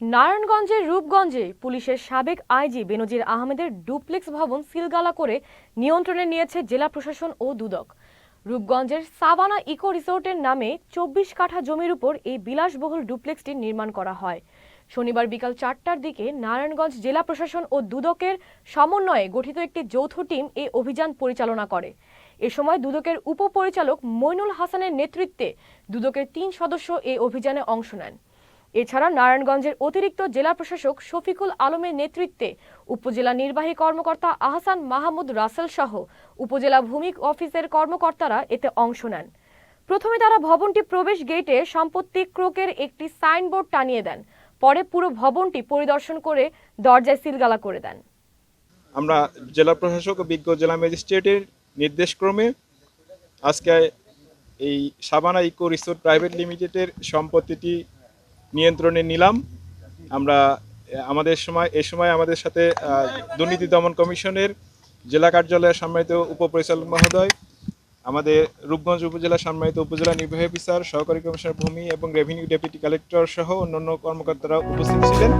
নারায়ণগঞ্জের রূপগঞ্জে পুলিশের সাবেক আইজি বেনজির আহমেদের ডুপ্লেক্স ভবন সিলগালা করে নিয়ন্ত্রণে নিয়েছে জেলা প্রশাসন ও দুদক। রূপগঞ্জের সাভানা ইকো রিসোর্টের নামে চব্বিশ কাঠা জমির উপর এই বিলাসবহুল ডুপ্লেক্সটি নির্মাণ করা হয়। শনিবার বিকাল চারটার দিকে নারায়ণগঞ্জ জেলা প্রশাসন ও দুদকের সমন্বয়ে গঠিত একটি যৌথ টিম এই অভিযান পরিচালনা করে। এ সময় দুদকের উপপরিচালক মইনুল হাসানের নেতৃত্বে দুদকের তিন সদস্য এই অভিযানে অংশ নেন। এছাড়া নারায়ণগঞ্জের অতিরিক্ত জেলা প্রশাসক শফিকুল আলমের নেতৃত্বে উপজেলা নির্বাহী কর্মকর্তা আহসান মাহমুদ রাসেল সহ উপজেলা ভূমি অফিসের কর্মকর্তারা এতে অংশ নেন। প্রথমে তারা ভবনটি প্রবেশ গেটে সম্পত্তি ক্রোকের একটি সাইনবোর্ড টানিয়ে দেন। পরে পুরো ভবনটি পরিদর্শন করে দরজায় সিলগালা করে দেন। আমরা জেলা প্রশাসক ও বিজ্ঞ জেলা ম্যাজিস্ট্রেটের নির্দেশক্রমে আজকে এই সাবানা ইকো রিসোর্ট প্রাইভেট লিমিটেডের সম্পত্তিটি নিয়ন্ত্রণে নিলাম। আমরা, আমাদের সময়, এ সময় আমাদের সাথে দুর্নীতি দমন কমিশনের জেলা কার্যালয়ের সম্মানিত উপপরিচালক মহোদয়, আমাদের রূপগঞ্জ উপজেলা সম্মানিত উপজেলা নির্বাহী অফিসার, সহকারী কমিশনার ভূমি এবং রেভিনিউ ডেপুটি কালেক্টর সহ অন্যান্য কর্মকর্তারা উপস্থিত ছিলেন।